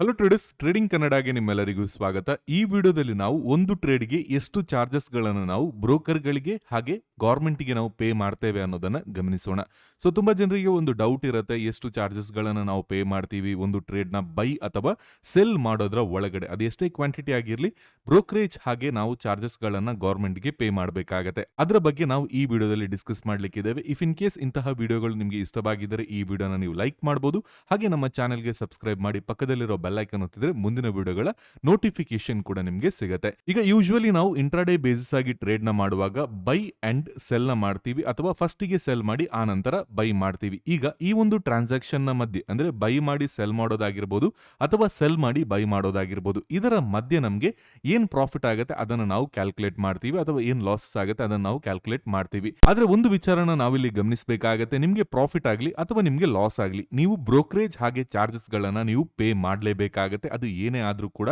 Hello traders trading ಕನ್ನಡಗೆ ನಿಮ್ಮೆಲ್ಲರಿಗೂ ಸ್ವಾಗತ. ಈ ವಿಡಿಯೋದಲ್ಲಿ ನಾವು ಒಂದು ಟ್ರೇಡ್ಗೆ ಎಷ್ಟು ಚಾರ್ಜಸ್ಗಳನ್ನು ನಾವು ಬ್ರೋಕರ್ಗಳಿಗೆ ಹಾಗೆ ಗೌರ್ಮೆಂಟ್ಗೆ ನಾವು ಪೇ ಮಾಡ್ತೇವೆ ಅನ್ನೋದನ್ನ ಗಮನಿಸೋಣ. ಸೊ ತುಂಬಾ ಜನರಿಗೆ ಒಂದು ಡೌಟ್ ಇರುತ್ತೆ, ಎಷ್ಟು ಚಾರ್ಜಸ್ ಗಳನ್ನ ನಾವು ಪೇ ಮಾಡ್ತೀವಿ, ಒಂದು ಟ್ರೇಡ್ನ ಬೈ ಅಥವಾ ಸೆಲ್ ಮಾಡೋದ್ರ ಒಳಗಡೆ. ಅದೆಷ್ಟೇ ಕ್ವಾಂಟಿಟಿ ಆಗಿರಲಿ ಬ್ರೋಕರೇಜ್ ಹಾಗೆ ನಾವು ಚಾರ್ಜಸ್ ಗಳನ್ನ ಗೌರ್ಮೆಂಟ್ಗೆ ಪೇ ಮಾಡಬೇಕಾಗತ್ತೆ. ಅದರ ಬಗ್ಗೆ ನಾವು ಈ ವಿಡಿಯೋದಲ್ಲಿ ಡಿಸ್ಕಸ್ ಮಾಡ್ಲಿಕ್ಕಿದ್ದೇವೆ. ಇಫ್ ಇನ್ ಕೇಸ್ ಇಂತಹ ವಿಡಿಯೋಗಳು ನಿಮಗೆ ಇಷ್ಟವಾಗಿದ್ದರೆ ಈ ವಿಡಿಯೋನ ನೀವು ಲೈಕ್ ಮಾಡಬಹುದು ಹಾಗೆ ನಮ್ಮ ಚಾನೆಲ್ಗೆ ಸಬ್ಸ್ಕ್ರೈಬ್ ಮಾಡಿ, ಪಕ್ಕದಲ್ಲಿರೋ ಬೆಲ್ ಐಕನ್ ಒತ್ತಿದ್ರೆ ಮುಂದಿನ ವಿಡಿಯೋಗಳ ನೋಟಿಫಿಕೇಶನ್ ಕೂಡ ನಿಮಗೆ ಸಿಗುತ್ತೆ. ಈಗ ಯೂಶುವಲಿ ನಾವು ಇಂಟ್ರಾಡೇ ಬೇಸಿಸ್ ಆಗಿ ಟ್ರೇಡ್ನ ಮಾಡುವಾಗ ಬೈ ಅಂಡ್ ಸೆಲ್ನ ಮಾಡ್ತೀವಿ ಅಥವಾ ಫಸ್ಟ್ಗೆ ಸೆಲ್ ಮಾಡಿ ಆ ನಂತರ ಬೈ ಮಾಡ್ತೀವಿ. ಈಗ ಈ ಒಂದು ಟ್ರಾನ್ಸಾಕ್ಷನ್ನ ಮಧ್ಯೆ, ಅಂದ್ರೆ ಬೈ ಮಾಡಿ ಸೆಲ್ ಮಾಡೋದಾಗಿರ್ಬೋದು ಅಥವಾ ಸೆಲ್ ಮಾಡಿ ಬೈ ಮಾಡೋದಾಗಿರ್ಬೋದು, ಇದರ ಮಧ್ಯೆ ನಮಗೆ ಏನ್ ಪ್ರಾಫಿಟ್ ಆಗುತ್ತೆ ಅದನ್ನ ನಾವು ಕ್ಯಾಲ್ಕುಲೇಟ್ ಮಾಡ್ತೀವಿ ಅಥವಾ ಏನ್ ಲಾಸಸ್ ಆಗುತ್ತೆ ಅದನ್ನ ನಾವು ಕ್ಯಾಲ್ಕುಲೇಟ್ ಮಾಡ್ತೀವಿ. ಆದ್ರೆ ಒಂದು ವಿಚಾರನ ನಾವಿಲ್ಲಿ ಗಮನಿಸಬೇಕಾಗತ್ತೆ, ನಿಮ್ಗೆ ಪ್ರಾಫಿಟ್ ಆಗಲಿ ಅಥವಾ ನಿಮ್ಗೆ ಲಾಸ್ ಆಗಲಿ, ನೀವು ಬ್ರೋಕರೇಜ್ ಹಾಗೆ ಚಾರ್ಜಸ್ ಗಳನ್ನ ನೀವು ಪೇ ಮಾಡಲೇಬೇಕಾಗತ್ತೆ ಅದು ಏನೇ ಆದ್ರೂ ಕೂಡ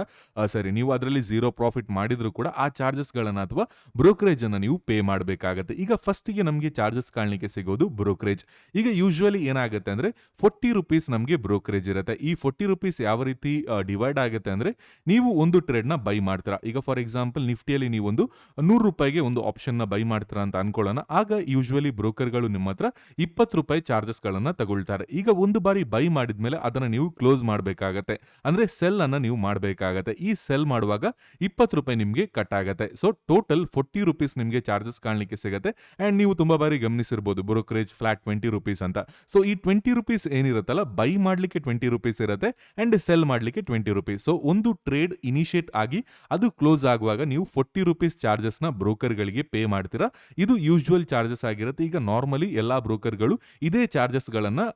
ಸರಿ, ನೀವು ಅದರಲ್ಲಿ ಝೀರೋ ಪ್ರಾಫಿಟ್ ಮಾಡಿದರೂ ಕೂಡ ಆ ಚಾರ್ಜಸ್ಗಳನ್ನು ಅಥವಾ ಬ್ರೋಕರೇಜ್ ಅನ್ನು ನೀವು ಪೇ ಮಾಡಬೇಕಾಗುತ್ತೆ. ಈಗ ಫಸ್ಟಿಗೆ ನಮಗೆ ಚಾರ್ಜಸ್ ಕಾಣಲಿಕ್ಕೆ ಸಿಗೋದು ಬ್ರೋಕರೇಜ್ ಈಗ ಯೂಶುವಲಿ ಏನಾಗುತ್ತೆ ಅಂದ್ರೆ ಫೋರ್ಟಿ ರುಪೀಸ್ ನಮಗೆ ಬ್ರೋಕರೇಜ್ ಇರುತ್ತೆ. ಈ ಫೋರ್ಟಿ ರುಪೀಸ್ ಯಾವ ರೀತಿ ಡಿವೈಡ್ ಆಗುತ್ತೆ ಅಂದ್ರೆ, ನೀವು ಒಂದು ಟ್ರೇಡ್ನ ಬೈ ಮಾಡ್ತೀರಾ. ಈಗ ಫಾರ್ ಎಕ್ಸಾಂಪಲ್ ನಿಫ್ಟಿಯಲ್ಲಿ ನೀವು ಒಂದು ನೂರು ರೂಪಾಯಿಗೆ ಒಂದು ಆಪ್ಷನ್ನ ಬೈ ಮಾಡ್ತೀರಾ ಅಂತ ಅನ್ಕೊಳ್ಳೋಣ. ಆಗ ಯೂಶುವಲಿ ಬ್ರೋಕರ್ಗಳು ನಿಮ್ಮ ಹತ್ರ ಇಪ್ಪತ್ತು ರೂಪಾಯಿ ಚಾರ್ಜಸ್ಗಳನ್ನು ತಗೊಳ್ತಾರೆ. ಈಗ ಒಂದು ಬಾರಿ ಬೈ ಮಾಡಿದ ಮೇಲೆ ಅದನ್ನ ನೀವು ಕ್ಲೋಸ್ ಮಾಡಬೇಕಾಗತ್ತೆ. ಅಂದ್ರೆ ಸೆಲ್ ಅನ್ನ ನೀವು ಮಾಡಬೇಕಾಗತ್ತೆ. ಈ ಸೆಲ್ ಮಾಡುವಾಗ ಇಪ್ಪತ್ತು ರೂಪಾಯಿ ನಿಮಗೆ ಕಟ್ ಆಗುತ್ತೆ. ಸೊ ಟೋಟಲ್ ಫೋರ್ಟಿ ರುಪೀಸ್ ನಿಮಗೆ ಚಾರ್ಜಸ್ ಕಾಣಲಿಕ್ಕೆ ಸಿಗುತ್ತೆ. ಅಂಡ್ ನೀವು ತುಂಬಾ ಬಾರಿ ಗಮನಿಸಿರ್ಬೋದು ಬ್ರೋಕರೇಜ್ ಫ್ಲಾಟ್ ಟ್ವೆಂಟಿ ರುಪೀಸ್ ಅಂತ. ಸೊ ಈ ಟ್ವೆಂಟಿ ರುಪೀಸ್ ಏನಿರುತ್ತಲ್ಲ ಬೈ ಮಾಡ್ಲಿಕ್ಕೆ ಟ್ವೆಂಟಿ ರುಪೀಸ್ ಇರುತ್ತೆ ಅಂಡ್ ಸೆಲ್ ಮಾಡ್ಲಿಕ್ಕೆ ಟ್ವೆಂಟಿ ರುಪೀಸ್ ಸೊ ಒಂದು ಟ್ರೇಡ್ ಇನಿಷಿಯೇಟ್ ಆಗಿ ಅದು ಕ್ಲೋಸ್ ಆಗುವಾಗ ನೀವು ಫೋರ್ಟಿ ರುಪೀಸ್ ಚಾರ್ಜಸ್ನ ಬ್ರೋಕರ್ಗಳಿಗೆ ಪೇ ಮಾಡ್ತೀರಾ. ಇದು ಯೂಶುವಲ್ ಚಾರ್ಜಸ್ ಆಗಿರುತ್ತೆ. ಈಗ ನಾರ್ಮಲಿ ಎಲ್ಲಾ ಬ್ರೋಕರ್ಗಳು ಇದೇ ಚಾರ್ಜಸ್ಗಳನ್ನು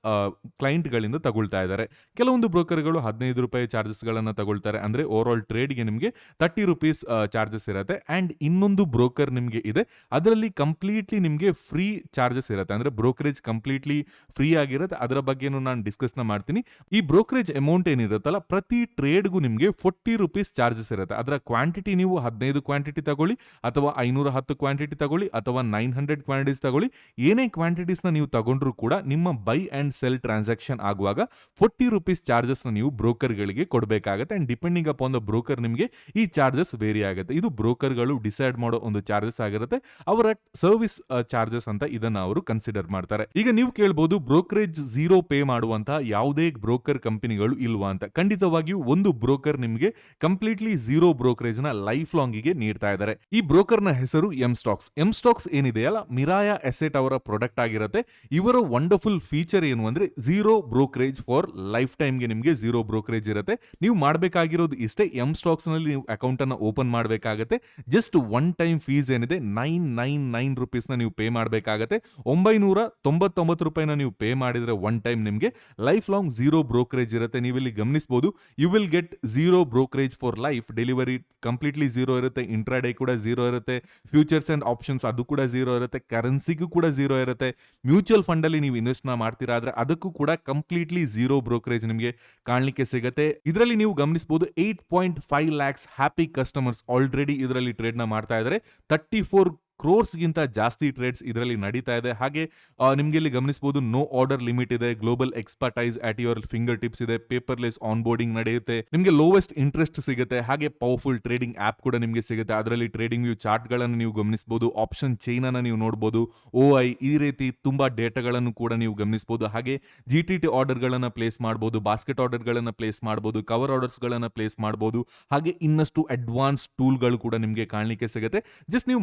ಕ್ಲೈಂಟ್ಗಳಿಂದ ಕ್ಲೈಂಟ್ ಗಳಿಂದ ತಗೊಳ್ತಾ ಇದ್ದಾರೆ. ಕೆಲವೊಂದು ಬ್ರೋಕರ್ಗಳು ಹದಿನೈದು ರೂಪಾಯಿ ಚಾರ್ಜಸ್ ಗಳನ್ನ ತಗೊಳ್ತಾರೆ. ಅಂದ್ರೆ ಓವರ್ ಆಲ್ ಟ್ರೇಡ್ಗೆ ನಿಮಗೆ ತರ್ಟಿ ರುಪೀಸ್ ಚಾರ್ಜಸ್ ಇರುತ್ತೆ. ಅಂಡ್ ಇನ್ನೊಂದು ಬ್ರೋಕರ್ ನಿಮಗೆ ಇದೆ. ಅದರಲ್ಲಿ ಕಂಪ್ಲೀಟ್ಲಿ ನಿಮಗೆ ಫ್ರೀ ಚಾರ್ಜಸ್ ಇರುತ್ತೆ. ಅಂದ್ರೆ ಬ್ರೋಕರೇಜ್ ಕಂಪ್ಲೀಟ್ಲಿ ಫ್ರೀ ಆಗಿರುತ್ತೆ. ಅದರ ಬಗ್ಗೆನೂ ನಾನು ನ ಮಾಡ್ತೀನಿ. ಈ ಬ್ರೋಕರೇಜ್ ಅಮೌಂಟ್ ಏನಿರುತ್ತಲ್ಲ, ಪ್ರತಿ ಟ್ರೇಡ್ಗೂ ನಿಮಗೆ ಫೋರ್ಟಿ ರುಪೀಸ್ ಚಾರ್ಜಸ್ ಇರುತ್ತೆ. ಅದರ ಕ್ವಾಂಟಿಟಿ ನೀವು ಹದಿನೈದು ಕ್ವಾಂಟಿಟಿ ತಗೊಳ್ಳಿ, ಅಥವಾ ಐನೂರ ಹತ್ತು ಕ್ವಾಂಟಿಟಿ ತಗೊಳ್ಳಿ, ಅಥವಾ ನೈನ್ ಹಂಡ್ರೆಡ್ ಕ್ವಾಂಟಿಟೀಸ್ ತಗೊಳ್ಳಿ, ಏನೇ ಕ್ವಾಂಟಿಟೀಸ್ನ ನೀವು ತಗೊಂಡ್ರು ಕೂಡ ನಿಮ್ಮ ಬೈ ಅಂಡ್ ಸೆಲ್ ಟ್ರಾನ್ಸಾಕ್ಷನ್ ಆಗುವಾಗ ಫೋರ್ಟಿ ರುಪೀಸ್ ಚಾರ್ಜಸ್ನ ನೀವು ನೀವು ಬ್ರೋಕರ್ಗಳಿಗೆ ಕೊಡಬೇಕಾಗುತ್ತೆ. And depending upon the broker ನಿಮಗೆ ಈ ಚಾರ್ಜಸ್ ವೇರಿ ಆಗುತ್ತೆ. ಇದು ಬ್ರೋಕರ್ಗಳು ಡಿಸೈಡ್ ಮಾಡೋ ಒಂದು ಚಾರ್ಜಸ್ ಆಗಿರುತ್ತೆ. ಅವರ ಸರ್ವಿಸ್ ಚಾರ್ಜಸ್ ಅಂತ ಇದನ್ನ ಅವರು ಕನ್ಸಿಡರ್ ಮಾಡ್ತಾರೆ. ಈಗ ನೀವು ಕೇಳ್ಬೋದು ಬ್ರೋಕರೇಜ್ ಝೀರೋ ಪೇ ಮಾಡುವಂತಹ ಯಾವುದೇ ಬ್ರೋಕರ್ ಕಂಪನಿಗಳು ಇಲ್ವಾ ಅಂತ. ಖಂಡಿತವಾಗಿಯೂ ಒಂದು ಬ್ರೋಕರ್ ನಿಮಗೆ ಕಂಪ್ಲೀಟ್ಲಿ ಝೀರೋ ಬ್ರೋಕರೇಜ್ನ ಲೈಫ್ ಲಾಂಗಿಗೆ ನೀಡ್ತಾ ಇದ್ದಾರೆ. ಈ ಬ್ರೋಕರ್ನ ಹೆಸರು ಎಂ ಸ್ಟಾಕ್ಸ್. ಎಂ ಸ್ಟಾಕ್ಸ್ ಏನಿದೆಯಲ್ಲ ಮಿರಾಯ ಎಸೆಟ್ ಅವರ ಪ್ರಾಡಕ್ಟ್ ಆಗಿರುತ್ತೆ. ಇವರ ವಂಡರ್ಫುಲ್ ಫೀಚರ್ ಏನು ಅಂದ್ರೆ ಝೀರೋ ಬ್ರೋಕರೇಜ್ ಫಾರ್ ಲೈಫ್ ಟೈಮ್ಗೆ ನಿಮಗೆ ಝೀರೋ ಬ್ರೋಕರೇಜ್ ಇರುತ್ತೆ. ನೀವು ಮಾಡಬೇಕಾಗಿರೋದು ಇಷ್ಟೇ ಎಂ ಸ್ಟಾಕ್ಸ್ನಲ್ಲಿ ನೀವು ಅಕೌಂಟ್ ಅನ್ನ ಓಪನ್ ಮಾಡಬೇಕಾಗುತ್ತೆ. ಜಸ್ಟ್ ಒನ್ ಟೈಮ್ ಫೀಸ್ ಏನಿದೆ ನೈನ್ ನೈನ್ ನೈನ್ ರುಪೀಸ್ನ ನೀವು ಪೇ ಮಾಡಬೇಕಾಗತ್ತೆ. ಒಂಬೈನೂರ ತೊಂಬತ್ತೊಂಬತ್ತು ರೂಪಾಯಿನ ನೀವು ಪೇ ಮಾಡಿದ್ರೆ ಒನ್ ಟೈಮ್ ನಿಮಗೆ. ಲೈಫ್ ಲಾಂಗ್ ಝೀರೋ ಬ್ರೋಕರೇಜ್ ಇರುತ್ತೆ ನೀವು ಇಲ್ಲಿ ಗಮನಿಸಬಹುದು you will get zero brokerage for life delivery completely zero ಇರುತ್ತೆ ಇಂಟ್ರಾಡೇ ಕೂಡ ಝೀರೋ ಇರುತ್ತೆ. ಫ್ಯೂಚರ್ಸ್ ಅಂಡ್ ಆಪ್ಷನ್ಸ್ ಅದು ಕೂಡ ಝೀರೋ ಇರುತ್ತೆ. ಕರೆನ್ಸಿಗೂ ಕೂಡ ಝೀರೋ ಇರುತ್ತೆ. ಮ್ಯೂಚುವಲ್ ಫಂಡ್ ಅಲ್ಲಿ ನೀವು ಇನ್ವೆಸ್ಟ್ ಮಾಡ್ತೀರಾ ಆದ್ರೆ ಅದಕ್ಕೂ ಕೂಡ ಕಂಪ್ಲೀಟ್ಲಿ ಝೀರೋ ಬ್ರೋಕರೇಜ್ ನಿಮಗೆ ಕಾಣಲಿಕ್ಕೆ ಸಿಗುತ್ತೆ. ಇದರಲ್ಲಿ ನೀವು ಗಮನಿಸಬಹುದು eight point five lakhs happy customers already ಇದರಲ್ಲಿ ಟ್ರೇಡ್ನ ಮಾಡ್ತಾ ಇದ್ದಾರೆ ತರ್ಟಿ ಫೋರ್ ಕ್ರೋರ್ಸ್ಗಿಂತ ಜಾಸ್ತಿ ಟ್ರೇಡ್ಸ್ ಇದರಲ್ಲಿ ನಡೀತಾ ಇದೆ. ಹಾಗೆ ನಿಮ್ಗೆ ಇಲ್ಲಿ ಗಮನಿಸಬಹುದು ನೋ ಆರ್ಡರ್ ಲಿಮಿಟ್ ಇದೆ, global expertise at your fingertips ಇದೆ, ಪೇಪರ್ಲೆಸ್ ಆನ್ ಬೋರ್ಡಿಂಗ್ ನಡೆಯುತ್ತೆ, ನಿಮಗೆ ಲೋವೆಸ್ಟ್ ಇಂಟ್ರೆಸ್ಟ್ ಸಿಗುತ್ತೆ, ಹಾಗೆ ಪವರ್ಫುಲ್ ಟ್ರೇಡಿಂಗ್ ಆಪ್ ಕೂಡ ನಿಮಗೆ ಸಿಗುತ್ತೆ. ಅದರಲ್ಲಿ ಟ್ರೇಡಿಂಗ್ ವ್ಯೂ ಚಾರ್ಟ್ಗಳನ್ನು ನೀವು ಗಮನಿಸಬಹುದು ಆಪ್ಷನ್ ಚೈನ್ ಅನ್ನು ನೀವು ನೋಡಬಹುದು ಓ ಐ ಈ ರೀತಿ ತುಂಬಾ ಡೇಟಾಗಳನ್ನು ಕೂಡ ನೀವು ಗಮನಿಸಬಹುದು ಹಾಗೆ, ಜಿ ಟಿ ಟಿ ಆರ್ಡರ್ ಗಳನ್ನ ಪ್ಲೇಸ್ ಮಾಡಬಹುದು ಬಾಸ್ಕೆಟ್ ಆರ್ಡರ್ ಗಳನ್ನ ಪ್ಲೇಸ್ ಮಾಡಬಹುದು ಕವರ್ ಆರ್ಡರ್ಸ್ ಗಳನ್ನ ಪ್ಲೇಸ್ ಮಾಡಬಹುದು ಹಾಗೆ ಇನ್ನಷ್ಟು ಅಡ್ವಾನ್ಸ್ ಟೂಲ್ಗಳು ಕೂಡ ನಿಮಗೆ ಕಾಣಲಿಕ್ಕೆ ಸಿಗುತ್ತೆ. ಜಸ್ಟ್ ನೀವು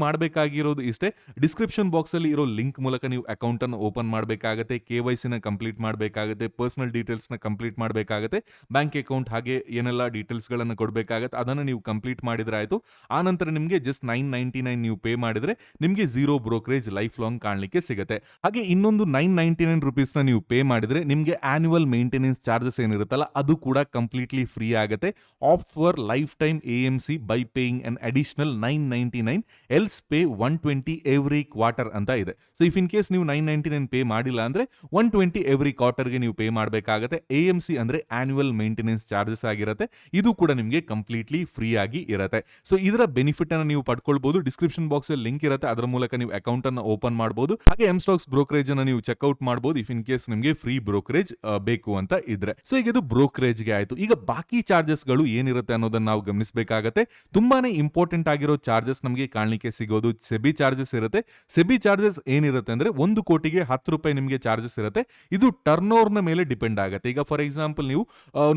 ಮಾಡಬೇಕಾಗಿರೋದು ಇಷ್ಟೇ. ಡಿಸ್ಕ್ರಿಪ್ಷನ್ ಬಾಕ್ಸ್ ಅಲ್ಲಿ ಇರೋ ಲಿಂಕ್ ಮೂಲಕ ನೀವು ಅಕೌಂಟ್ ಅನ್ನು ಓಪನ್ ಮಾಡಬೇಕಾಗುತ್ತೆ ಕೆ ವೈ ಸಿನ ಕಂಪ್ಲೀಟ್ ಮಾಡಬೇಕಾಗುತ್ತೆ ಪರ್ಸನಲ್ ಡೀಟೇಲ್ಸ್ನ ಕಂಪ್ಲೀಟ್ ಮಾಡಬೇಕಾಗುತ್ತೆ ಬ್ಯಾಂಕ್ ಅಕೌಂಟ್ ಹಾಗೆ ಏನೆಲ್ಲ ಡೀಟೇಲ್ಸ್ ಗಳನ್ನ ಕೊಡಬೇಕಾಗುತ್ತೆ, ಅದನ್ನು ನೀವು ಕಂಪ್ಲೀಟ್ ಮಾಡಿದ್ರೆ ಆಯ್ತು. ಆ ನಂತರ ನಿಮಗೆ ಜಸ್ಟ್ ನೈನ್ ನೈಂಟಿ ನೈನ್ ನೀವು ಪೇ ಮಾಡಿದ್ರೆ ನಿಮಗೆ ಝೀರೋ ಬ್ರೋಕರೇಜ್ ಲೈಫ್ ಲಾಂಗ್ ಕಾಣಲಿಕ್ಕೆ ಸಿಗುತ್ತೆ. ಹಾಗೆ ಇನ್ನೊಂದು ನೈನ್ ನೈಂಟಿ ನೈನ್ ರುಪೀಸ್ನ ನೀವು ಪೇ ಮಾಡಿದ್ರೆ ನಿಮಗೆ ಆನ್ಯುವಲ್ ಮೇಂಟೆನೆನ್ಸ್ ಚಾರ್ಜಸ್ ಏನಿರುತ್ತಲ್ಲ, ಅದು ಕೂಡ ಕಂಪ್ಲೀಟ್ಲಿ ಫ್ರೀ ಆಗುತ್ತೆ. Off for lifetime A M C by paying an additional nine ninety nine else pay one twenty every quarter ಅಂತ ಇದೆ. ಸೊ ಇಫ್ ಇನ್ ಕೇಸ್ ನೀವು ನೈನ್ ನೈಂಟಿ ನೈನ್ ಪೇ ಮಾಡಿಲ್ಲ ಅಂದ್ರೆ one twenty every ಕ್ವಾರ್ಟರ್ಗೆ ನೀವು pay ಮಾಡಬೇಕಾಗುತ್ತೆ. A M C ಅಂದ್ರೆ annual maintenance charges ಆಗಿರುತ್ತೆ. ಇದು ಕೂಡ ನಿಮಗೆ ಕಂಪ್ಲೀಟ್ಲಿ ಫ್ರೀ ಆಗಿ ಇರುತ್ತೆ. ಸೊ ಇದರ ಬೆನಿಫಿಟ್ ಅನ್ನು ನೀವು ಪಡ್ಕೊಳ್ಬಹುದು ಡಿಸ್ಕ್ರಿಪ್ಷನ್ ಬಾಕ್ಸ್ ಅಲ್ಲಿ ಲಿಂಕ್ ಇರುತ್ತೆ. ಅದರ ಮೂಲಕ ನೀವು ಅಕೌಂಟ್ ಅನ್ನು ಓಪನ್ ಮಾಡಬಹುದು ಹಾಗೆ ಎಂ ಸ್ಟಾಕ್ಸ್ ಬ್ರೋಕರೇಜ್ ಅನ್ನು ನೀವು ಚೆಕ್ಔಟ್ ಮಾಡಬಹುದು ಇಫ್ ಇನ್ ಕೇಸ್ ನಿಮಗೆ ಫ್ರೀ ಬ್ರೋಕರೇಜ್ ಬೇಕು ಅಂತ ಇದ್ರೆ. ಸೊ ಈಗ ಇದು ಬ್ರೋಕರೇಜ್ಗೆ ಆಯ್ತು. ಈಗ ಬಾಕಿ ಚಾರ್ಜಸ್ಗಳು ಏನಿರುತ್ತೆ ಅನ್ನೋದನ್ನ ನಾವು ಗಮನಿಸಬೇಕಾಗತ್ತೆ. ತುಂಬಾನೇ ಇಂಪಾರ್ಟೆಂಟ್ ಆಗಿರೋ ಚಾರ್ಜಸ್ ನಮಗೆ ಕಾಣಲಿಕ್ಕೆ ಸಿಗೋದು ಚಾರ್ಜಸ್ ಇರುತ್ತೆ. ಸೆಬಿ ಚಾರ್ಜಸ್ ಏನಿರುತ್ತೆ ಅಂದ್ರೆ ಒಂದು ಕೋಟಿಗೆ ಹತ್ತು ರೂಪಾಯಿ ನಿಮಗೆ ಚಾರ್ಜಸ್ ಇರುತ್ತೆ. ಇದು ಟರ್ನ್ ಓವರ್ನ ಮೇಲೆ ಡಿಪೆಂಡ್ ಆಗುತ್ತೆ. ಈಗ ಫಾರ್ ಎಕ್ಸಾಂಪಲ್ ನೀವು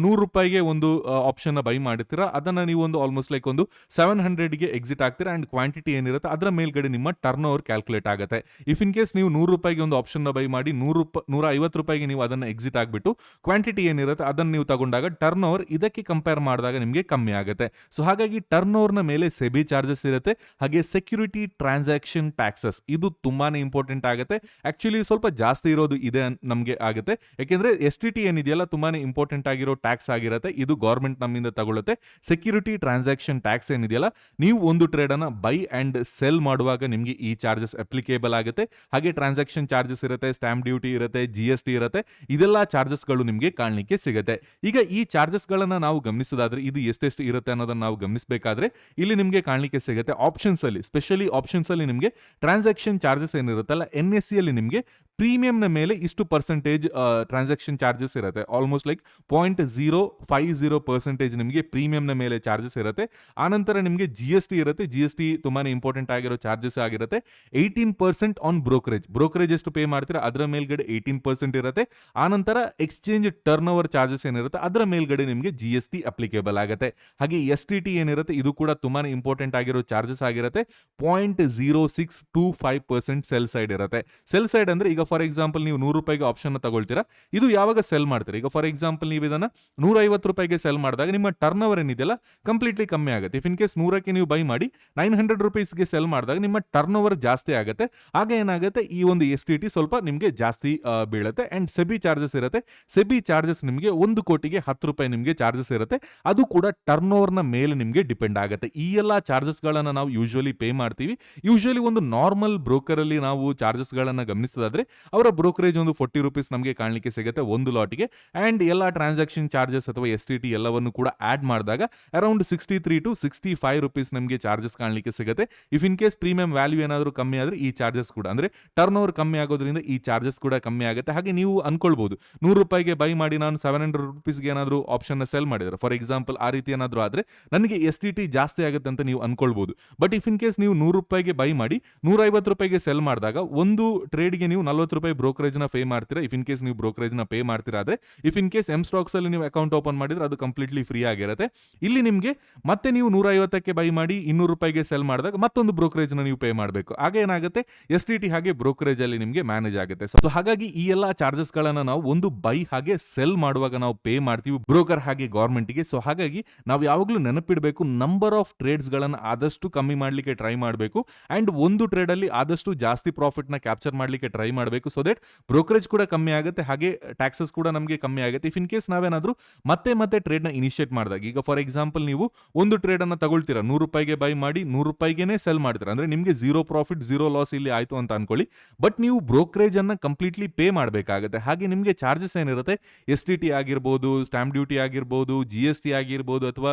ನೂರು ರೂಪಾಯಿಗೆ ಒಂದು ಆಪ್ಷನ್ ಬೈ ಮಾಡ್ತೀರಾ. ಅದನ್ನ ನೀವು ಒಂದು ಆಲ್ಮೋಸ್ಟ್ ಲೈಕ್ ಒಂದು ಸೆವೆನ್ ಹಂಡ್ರೆಡ್ಗೆ ಎಕ್ಸಿಟ್ ಆಗ್ತೀರಾ ಅಂಡ್ ಕ್ವಾಂಟಿಟಿ ಏನಿರುತ್ತೆ ಅದರ ಮೇಲ್ಗಡೆ ನಿಮ್ಮ ಟರ್ನ್ ಓವರ್ ಕ್ಯಾಲ್ಕುಲೇಟ್ ಆಗುತ್ತೆ. ಇಫ್ ಇನ್ ಕೇಸ್ ನೀವು ನೂರು ರೂಪಾಯಿಗೆ ಒಂದು ಆಪ್ಷನ್ ಬೈ ಮಾಡಿ ನೂರು ರೂಪಾಯಿ ನೂರ ಐವತ್ತು ರೂಪಾಯಿಗೆ ನೀವು ಅದನ್ನ ಎಕ್ಸಿಟ್ ಆಗಿಬಿಟ್ಟು ಕ್ವಾಂಟಿಟಿ ಏನಿರುತ್ತೆ ಅದನ್ನು ನೀವು ತಗೊಂಡಾಗ ಟರ್ನ್ ಓವರ್ ಇದಕ್ಕೆ ಕಂಪೇರ್ ಮಾಡಿದಾಗ ನಿಮಗೆ ಕಮ್ಮಿ ಆಗುತ್ತೆ. ಸೊ ಹಾಗಾಗಿ ಟರ್ನ್ ಓವರ್ನ ಮೇಲೆ ಸೆಬಿ ಚಾರ್ಜಸ್ ಇರುತ್ತೆ. ಹಾಗೆ ಸೆಕ್ಯೂರಿಟಿ ಟ್ರಾನ್ಸಾಕ್ಷನ್ ಟ್ಯಾಕ್ಸಸ್ ಇದು ತುಂಬಾನೇ ಇಂಪಾರ್ಟೆಂಟ್ ಆಗುತ್ತೆ. ಆಕ್ಚುಲಿ ಸ್ವಲ್ಪ ಜಾಸ್ತಿ ಇರೋದು ಇದೆ ನಮಗೆ ಆಗುತ್ತೆ. ಯಾಕೆಂದ್ರೆ ಎಸ್ ಟಿ ಟಿ ಏನಿದೆಯಲ್ಲ, ತುಂಬಾನೇ ಇಂಪಾರ್ಟೆಂಟ್ ಆಗಿರೋ ಟ್ಯಾಕ್ಸ್ ಆಗಿರುತ್ತೆ. ಇದು ಗೌರ್ಮೆಂಟ್ ನಮ್ಮಿಂದ ತಗೊಳ್ಳುತ್ತೆ ಸೆಕ್ಯೂರಿಟಿ ಟ್ರಾನ್ಸಾಕ್ಷನ್ ಟ್ಯಾಕ್ಸ್ ಏನಿದೆಯಲ್ಲ, ನೀವು ಒಂದು ಟ್ರೇಡ್ ಅನ್ನ ಬೈ ಅಂಡ್ ಸೆಲ್ ಮಾಡುವಾಗ ನಿಮಗೆ ಈ ಚಾರ್ಜಸ್ ಅಪ್ಲಿಕೇಬಲ್ ಆಗುತ್ತೆ. ಹಾಗೆ ಟ್ರಾನ್ಸಾಕ್ಷನ್ ಚಾರ್ಜಸ್ ಇರುತ್ತೆ ಸ್ಟಾಂಪ್ ಡ್ಯೂಟಿ ಇರುತ್ತೆ ಜಿ ಎಸ್ ಟಿ ಇರುತ್ತೆ. ಇದೆಲ್ಲ ಚಾರ್ಜಸ್ಗಳು ನಿಮಗೆ ಕಾಣಲಿಕ್ಕೆ ಸಿಗುತ್ತೆ. ಈಗ ಈ ಚಾರ್ಜಸ್ಗಳನ್ನು ನಾವು ಗಮನಿಸೋದಾದ್ರೆ ಇದು ಎಷ್ಟೆಷ್ಟು ಇರುತ್ತೆ ಅನ್ನೋದನ್ನ ನಾವು ಗಮನಿಸಬೇಕಾದ್ರೆ ಇಲ್ಲಿ ನಿಮಗೆ ಕಾಣಲಿಕ್ಕೆ ಸಿಗುತ್ತೆ ಆಪ್ಷನ್ಸ್ ಅಲ್ಲಿ. ಸ್ಪೆಷಲಿ ಆಪ್ಷನ್ಸ್ ಅಲ್ಲಿ ನಿಮಗೆ ಟ್ರಾನ್ಸಾಕ್ಷನ್ ಚಾರ್ಜಸ್ ಏನಿರುತ್ತಲ್ಲ ಎನ್ ಎಸ್ ಸಿ ಅಲ್ಲಿ ನಿಮಗೆ ಪ್ರೀಮಿಯಂನ ಮೇಲೆ ಇಷ್ಟು ಪರ್ಸೆಂಟೇಜ್ ಟ್ರಾನ್ಸಾಕ್ಷನ್ ಚಾರ್ಜಸ್ ಇರುತ್ತೆ. Almost like point zero five zero percentage ನಿಮಗೆ ಪ್ರೀಮಿಯಂನ ಮೇಲೆ ಚಾರ್ಜಸ್ ಇರುತ್ತೆ. ಆನಂತರ ನಿಮಗೆ ಜಿ ಎಸ್ ಟಿ ಇರುತ್ತೆ. ಜಿ ಎಸ್ ಟಿ ತುಂಬಾ ಇಂಪಾರ್ಟೆಂಟ್ ಆಗಿರೋ ಚಾರ್ಜಸ್ ಆಗಿರುತ್ತೆ. Eighteen percent on brokerage brokerage ಎಷ್ಟು ಪೇ ಮಾಡ್ತೀರಾ? ಅದರ ಮೇಲ್ಗಡೆ ಏಯ್ಟೀನ್ ಪರ್ಸೆಂಟ್ ಇರುತ್ತೆ. ಆನಂತರ ಎಕ್ಸ್ಚೇಂಜ್ ಟರ್ನ್ ಓವರ್ ಚಾರ್ಜಸ್ ಏನಿರುತ್ತೆ? ಅದರ ಮೇಲ್ಗಡೆ ನಿಮಗೆ ಜಿ ಎಸ್ ಟಿ ಅಪ್ಲಿಕೇಬಲ್ ಆಗುತ್ತೆ. ಹಾಗೆ ಎಸ್ ಟಿ ಟಿ ಏನಿರುತ್ತೆ? ಇದು ಕೂಡ ತುಂಬಾ ಇಂಪಾರ್ಟೆಂಟ್ ಆಗಿರೋ ಚಾರ್ಜಸ್ ಆಗಿರುತ್ತೆ. Point zero six two five percent sell side ಇರುತ್ತೆ. ಸೆಲ್ ಸೈಡ್ ಅಂದ್ರೆ ಈಗ ಫಾರ್ ಎಕ್ಸಾಂಪಲ್ ನೀವು ನೂರು ರೂಪಾಯಿಗೆ ಆಪ್ಷನ್ ತಗೊಳ್ತೀರಾ, ಇದು ಯಾವಾಗ ಸೆಲ್ ಮಾಡ್ತೀರಾ? ಈಗ ಫಾರ್ ಎಕ್ಸಾಂಪಲ್ ನೀವು ಇದನ್ನ ನೂರ ಐವತ್ತು ರೂಪಾಯಿಗೆ ಸೆಲ್ ಮಾಡಿದಾಗ ನಿಮ್ಮ ಟರ್ನ್ ಓವರ್ ಏನಿದೆಯಲ್ಲ ಕಂಪ್ಲೀಟ್ಲಿ ಕಮ್ಮಿ ಆಗುತ್ತೆ. ಇಫ್ ಇನ್ ಕೇಸ್ ನೂರಕ್ಕೆ ನೀವು ಬೈ ಮಾಡಿ ನೈನ್ ಹಂಡ್ರೆಡ್ ರುಪೀಸ್ಗೆ ಸೆಲ್ ಮಾಡಿದಾಗ ನಿಮ್ಮ ಟರ್ನ್ ಓವರ್ ಜಾಸ್ತಿ ಆಗುತ್ತೆ. ಆಗ ಏನಾಗುತ್ತೆ? ಈ ಒಂದು ಎಸ್ ಟಿ ಟಿ ಸ್ವಲ್ಪ ನಿಮಗೆ ಜಾಸ್ತಿ ಬೀಳುತ್ತೆ. ಅಂಡ್ ಸೆಬಿ ಚಾರ್ಜಸ್ ಇರುತ್ತೆ. ಸೆಬಿ ಚಾರ್ಜಸ್ ನಿಮಗೆ ಒಂದು ಕೋಟಿಗೆ ಹತ್ತು ರೂಪಾಯಿ ನಿಮಗೆ ಚಾರ್ಜಸ್ ಇರುತ್ತೆ. ಅದು ಕೂಡ ಟರ್ನ್ ಓವರ್ನ ಮೇಲೆ ನಿಮಗೆ ಡಿಪೆಂಡ್ ಆಗುತ್ತೆ. ಈ ಎಲ್ಲ ಚಾರ್ಜಸ್ಗಳನ್ನು ನಾವು ಯೂಶುವಲಿ ಪೇ ಮಾಡ್ತೀವಿ. ಯೂಶುವಲಿ ಒಂದು ನಾರ್ಮಲ್ ಬ್ರೋಕರ್ ಅಲ್ಲಿ ನಾವು ಚಾರ್ಜಸ್ಗಳನ್ನು ಗಮನಿಸೋದಾದ್ರೆ, ಅವರ ಬ್ರೋಕರೇಜ್ ಒಂದು ಫೋರ್ಟಿ ರುಪೀಸ್ ನಮಗೆ ಕಾಣಲಿಕ್ಕೆ ಸಿಗುತ್ತೆ ಒಂದು ಲಾಟಿಗೆ ಅಂಡ್ ಎಲ್ಲ ಟ್ರಾನ್ಸಾಕ್ಷನ್ ಚಾರ್ಜಸ್ ಅಥವಾ ಎಸ್ ಟಿ ಟಿ ಎಲ್ಲವನ್ನು ಕೂಡ ಆಡ್ ಮಾಡಿದಾಗ around sixty three to sixty five rupees ನಮಗೆ ಚಾರ್ಜಸ್ ಕಾಣಲಿಕ್ಕೆ ಸಿಗುತ್ತೆ. If in case premium value ಏನಾದರೂ ಕಮ್ಮಿ ಆದರೆ ಈ ಚಾರ್ಜಸ್ ಕೂಡ, ಅಂದ್ರೆ ಟರ್ನ್ ಓವರ್ ಕಮ್ಮಿ ಆಗೋದ್ರಿಂದ ಈ ಚಾರ್ಜಸ್ ಕೂಡ ಕಮ್ಮಿ ಆಗುತ್ತೆ. ಹಾಗೆ ನೀವು ಅನ್ಕೊಳ್ಬಹುದು ನೂರು ರೂಪಾಯಿಗೆ ಬೈ ಮಾಡಿ ನಾನು ಸೆವೆನ್ ಹಂಡ್ರೆಡ್ ರುಪೀಸ್ಗೆ ಏನಾದರೂ ಆಪ್ಷನ್ ಸೆಲ್ ಮಾಡಿದ್ರೆ ಫಾರ್ ಎಕ್ಸಾಂಪಲ್ ಆ ರೀತಿ ಏನಾದರೂ ಆದರೆ, ನನಗೆ ಎಸ್ ಟಿ ಟಿ ಜಾಸ್ತಿ ಆಗುತ್ತೆ ಅಂತ ನೀವು ಅನ್ಕೊಳ್ಬಹುದು ಬಟ್ ಇಫ್ ಇನ್ ಕೇಸ್ ನೀವು ನೂರು ರೂಪಾಯಿಗೆ ಬೈ ಮಾಡಿ ನೂರ ಐವತ್ತು ರೂಪಾಯಿಗೆ ಸೆಲ್ ಮಾಡಿದಾಗ ಒಂದು ಟ್ರೇಡ್ಗೆ ನೀವು ನಲ್ವತ್ತು ರೂಪಾಯಿ ಬ್ರೋಕರೇಜ್ನ ಪೇ ಮಾಡ್ತೀರಾ. ಇಫ್ ಇನ್ ಕೇಸ್ ನೀವು ಬ್ರೋಕರೇಜ್ನ ಪೇ ಮಾಡ್ತೀರಾ ಆದರೆ if in case M stocks ಅಲ್ಲಿ ನೀವು ಅಕೌಂಟ್ ಓಪನ್ ಮಾಡಿದ್ರೆ ಅದು ಕಂಪ್ಲೀಟ್ಲಿ ಫ್ರೀ ಆಗಿರುತ್ತೆ. ಇಲ್ಲಿ ನಿಮಗೆ ಮತ್ತೆ ನೀವು ನೂರ ಐವತ್ತಕ್ಕೆ ಬೈ ಮಾಡಿ ಇನ್ನೂರು ರೂಪಾಯಿಗೆ ಸೆಲ್ ಮಾಡಿದಾಗ ಮತ್ತೊಂದು ಬ್ರೋಕರೇಜ್ನ ನೀವು ಪೇ ಮಾಡಬೇಕು. ಆಗ ಏನಾಗುತ್ತೆ? ಎಸ್ ಟಿ ಟಿ ಹಾಗೆ ಬ್ರೋಕರೇಜ್ ಅಲ್ಲಿ ನಿಮಗೆ ಮ್ಯಾನೇಜ್ ಆಗುತ್ತೆ. ಸೊ ಹಾಗಾಗಿ ಈ ಎಲ್ಲ ಚಾರ್ಜಸ್ ಗಳನ್ನ ನಾವು ಒಂದು ಬೈ ಹಾಗೆ ಸೆಲ್ ಮಾಡುವಾಗ ನಾವು ಪೇ ಮಾಡ್ತೀವಿ ಬ್ರೋಕರ್ ಹಾಗೆ ಗೌರ್ಮೆಂಟ್ಗೆ ಸೊ ಹಾಗಾಗಿ ನಾವು ಯಾವಾಗಲೂ ನೆನಪಿಡಬೇಕು ನಂಬರ್ ಆಫ್ ಟ್ರೇಡ್ಸ್ ಗಳನ್ನ ಆದಷ್ಟು ಕಮ್ಮಿ ಮಾಡಲಿಕ್ಕೆ ಟ್ರೈ ಮಾಡಬೇಕು. ಅಂಡ್ ಒಂದು ಟ್ರೇಡಲ್ಲಿ ಆದಷ್ಟು ಜಾಸ್ತಿ ಪ್ರಾಫಿಟ್ನ ಕ್ಯಾಪ್ಚರ್ ಮಾಡಲಿಕ್ಕೆ ಟ್ರೈ ಮಾಡಬೇಕು ಸೊ ದಟ್ ಬ್ರೋಕರೇಜ್ ಕೂಡ ಕಮ್ಮಿ ಆಗುತ್ತೆ, ಹಾಗೆ ಟ್ಯಾಕ್ಸಸ್ ಕೂಡ ನಮಗೆ ಕಮ್ಮಿ ಆಗುತ್ತೆ. ಇಫ್ ಇನ್ ಕೇಸ್ ನಾವೇನಾದರೂ ಮತ್ತೆ ಮತ್ತೆ ಟ್ರೇಡ್ನ ಇನಿಷಿಯೇಟ್ ಮಾಡಿದಾಗ, ಈಗ ಫಾರ್ ಎಕ್ಸಾಂಪಲ್ ನೀವು ಒಂದು ಟ್ರೇಡನ್ನು ತಗೊಳ್ತೀರಾ, ನೂರು ರೂಪಾಯಿಗೆ ಬೈ ಮಾಡಿ ನೂರು ರೂಪಾಯಿಗೆ ಸೆಲ್ ಮಾಡ್ತೀರಾ, ಅಂದರೆ ನಿಮಗೆ ಜೀರೋ ಪ್ರಾಫಿಟ್ ಜೀರೋ ಲಾಸ್ ಇಲ್ಲಿ ಆಯಿತು ಅಂತ ಅನ್ಕೊಳ್ಳಿ. ಬಟ್ ನೀವು ಬ್ರೋಕರೇಜ್ ಅನ್ನ ಕಂಪ್ಲೀಟ್ಲಿ ಪೇ ಮಾಡಬೇಕಾಗುತ್ತೆ. ಹಾಗೆ ನಿಮಗೆ ಚಾರ್ಜಸ್ ಏನಿರುತ್ತೆ? ಎಸ್ ಟಿ ಟಿ ಆಗಿರ್ಬೋದು ಸ್ಟ್ಯಾಂಪ್ ಡ್ಯೂಟಿ ಆಗಿರ್ಬೋದು ಜಿ ಎಸ್ ಟಿ ಆಗಿರ್ಬೋದು, ಅಥವಾ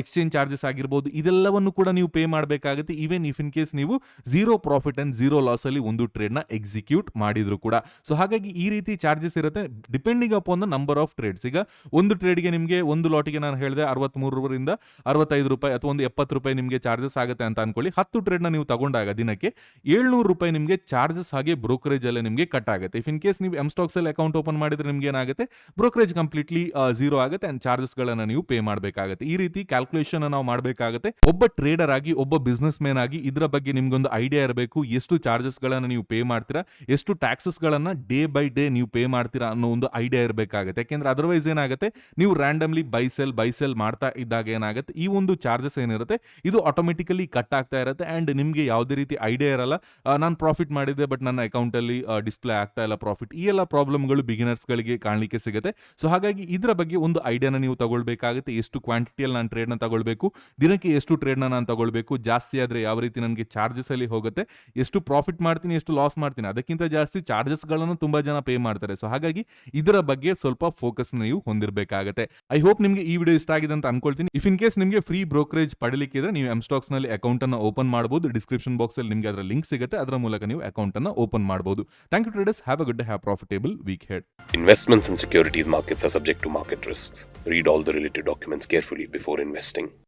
ಎಕ್ಸ್ಚೇಂಜ್ ಚಾರ್ಜಸ್ ಆಗಿರ್ಬೋದು, ಇದೆಲ್ಲವನ್ನು ಕೂಡ ನೀವು ಪೇ ಮಾಡಬೇಕಾಗುತ್ತೆ. ಈವನ್ ಇಫ್ ಇನ್ ಕೇಸ್ ನೀವು zero profit and zero loss ಅಲ್ಲಿ ಒಂದು ಟ್ರೇಡ್ನ ಎಕ್ಸಿಕ್ಯೂಟ್ ಮಾಡಿದ್ರು ಕೂಡ. ಸೊ ಹಾಗಾಗಿ ಈ ರೀತಿ ಚಾರ್ಜಸ್ ಇರುತ್ತೆ depending up the number of trades ಈಗ ಒಂದು ಟ್ರೇಡ್ಗೆ ನಿಮಗೆ ಒಂದು ಲಾಟಿಗೆ ನಾನು ಹೇಳಿದೆ, ಅರವತ್ಮೂರರಿಂದ ಅರವತ್ತೈದು ರೂಪಾಯಿ ಅಥವಾ ಒಂದು ಎಪ್ಪತ್ತು ರೂಪಾಯಿ ನಿಮಗೆ ಚಾರ್ಜಸ್ ಆಗುತ್ತೆ ಅಂತ ಅನ್ಕೊಳ್ಳಿ. ಹತ್ತು ಟ್ರೇಡ್ನ ನೀವು ತಗೊಂಡಾಗ ದಿನಕ್ಕೆ ಏಳ್ನೂರು ರೂಪಾಯಿ ನಿಮಗೆ ಚಾರ್ಜಸ್ ಹಾಗೆ ಬ್ರೋಕರೇಜ್ ಅಲ್ಲಿ ನಿಮಗೆ ಕಟ್ ಆಗುತ್ತೆ. ಇಫ್ ಇನ್ ಕೇಸ್ ನೀವು ಎಂ ಸ್ಟಾಕ್ಸ್ ಅಲ್ಲಿ ಅಕೌಂಟ್ ಓಪನ್ ಮಾಡಿದ್ರೆ ನಿಮ್ಗೆ ಏನಾಗುತ್ತೆ ಬ್ರೋಕರೇಜ್ ಕಂಪ್ಲೀಟ್ಲಿ ಝೀರೋ ಆಗುತ್ತೆ ಅಂಡ್ ಚಾರ್ಜಸ್ ಗಳನ್ನ ನೀವು ಪೇ ಮಾಡಬೇಕಾಗುತ್ತೆ. ಈ ರೀತಿ ಕ್ಯಾಲ್ಕುಲೇಷನ್ ನಾವು ಮಾಡಬೇಕಾಗುತ್ತೆ. ಒಬ್ಬ ಟ್ರೇಡರ್ ಆಗಿ, ಒಬ್ಬ ಬಿಸ್ನೆಸ್ ಮ್ಯಾನ್ ಆಗಿ ಇದರ ಬಗ್ಗೆ ನಿಮ್ಗೊಂದು ಐಡಿಯಾ ಇರಬೇಕು, ಎಷ್ಟು ಚಾರ್ಜಸ್ಗಳನ್ನು ನೀವು ಪೇ ಮಾಡ್ತೀರಾ, ಎಷ್ಟು ಟ್ಯಾಕ್ಸಸ್ಗಳನ್ನು ಡೇ ಬೈ ಡೇ ನೀವು ಪೇ ಮಾಡ್ತೀರಾ ಅನ್ನೋ ಒಂದು ಐಡಿಯಾ ಇರಬೇಕಾಗುತ್ತೆ. ಯಾಕೆಂದ್ರೆ ಅದರ್ವೈಸ್ ಏನಾಗುತ್ತೆ, ನೀವು randomly buy sell buy sell ಮಾಡ್ತಾ ಇದ್ದಾಗ ಏನಾಗುತ್ತೆ, ಈ ಒಂದು ಚಾರ್ಜಸ್ ಏನಿರುತ್ತೆ, ಇದು ಆಟೋಮೆಟಿಕಲಿ ಕಟ್ ಆಗ್ತಾ ಇರುತ್ತೆ ಅಂಡ್ ನಿಮಗೆ ಯಾವುದೇ ರೀತಿ ಐಡಿಯಾ ಇರಲ್ಲ. ನಾನು ಪ್ರಾಫಿಟ್ ಮಾಡಿದ್ದೆ ಬಟ್ ನನ್ನ ಅಕೌಂಟಲ್ಲಿ ಡಿಸ್ಪ್ಲೇ ಆಗ್ತಾ ಇಲ್ಲ ಪ್ರಾಫಿಟ್ ಈ ಎಲ್ಲ ಪ್ರಾಬ್ಲಮ್ಗಳು ಬಿಗಿನರ್ಸ್ಗಳಿಗೆ ಕಾಣಲಿಕ್ಕೆ ಸಿಗುತ್ತೆ. ಸೊ ಹಾಗಾಗಿ ಇದರ ಬಗ್ಗೆ ಒಂದು ಐಡಿಯಾನ ನೀವು ತಗೊಳ್ಬೇಕಾಗುತ್ತೆ, ಎಷ್ಟು ಕ್ವಾಂಟಿಟಿಯಲ್ಲಿ ನಾನು ಟ್ರೇಡ್ನ ತಗೊಳ್ಬೇಕು, ದಿನಕ್ಕೆ ಎಷ್ಟು ಟ್ರೇಡ್ನ ನಾನು ತಗೊಳ್ಬೇಕು, ಜಾಸ್ತಿ ಆದರೆ ಯಾವ ರೀತಿ ನನಗೆ ಚಾರ್ಜಸ್ ಅಲ್ಲಿ ಹೋಗುತ್ತೆ. ಎಷ್ಟು ಪ್ರಾಫಿಟ್ ಮಾಡ್ತೀನಿ, ಎಷ್ಟು ಲಾಸ್ ಮಾಡ್ತೀನಿ, ಅದಕ್ಕಿಂತ ಜಾಸ್ತಿ ಚಾರ್ಜಸ್ಗಳನ್ನು ತುಂಬಾ ಜನ ಪೇ ಮಾಡ್ತಾರೆ. ಸೊ, ಹಾಗಾಗಿ ಇದರ ಬಗ್ಗೆ ಸ್ವಲ್ಪ ಫೋಕಸ್ ನೀವು ಹೊಂದಿರಬೇಕಾಗುತ್ತೆ. ಐ ಹೋಪ್ ನಿಮಗೆ ಈ ವಿಡಿಯೋ ಇಷ್ಟ ಆಗಿದೆ ಅಂತ ಅನ್ಕೊಳ್ತೀನಿ. ಇಫ್ ಇನ್ ಕೇಸ್ ನಿಮಗೆ ಫ್ರೀ ಬ್ರೋಕರೇಜ್ ಪಡಲಿಕ್ಕಿದ್ರೆ ನೀವು ಎಂ ಸ್ಟಾಕ್ಸ್ನಲ್ಲಿ ಅಕೌಂಟ್ ಅನ್ನು ಓಪನ್ ಮಾಡಬಹುದು ಡಿಸ್ಕ್ರಿಪ್ಷನ್ ಬಾಕ್ಸ್ ಅಲ್ಲಿ ನಿಮಗೆ ಅದರ ಲಿಂಕ್ ಸಿಗುತ್ತೆ. ಅದರ ಮೂಲಕ ನೀವು ಅಕೌಂಟ್ ಅನ್ನು ಓಪನ್ ಮಾಡಬಹುದು thank you traders. Have a good have profitable week ahead. Investments and securities markets are subject to market risks. Read all the related documents carefully before investing.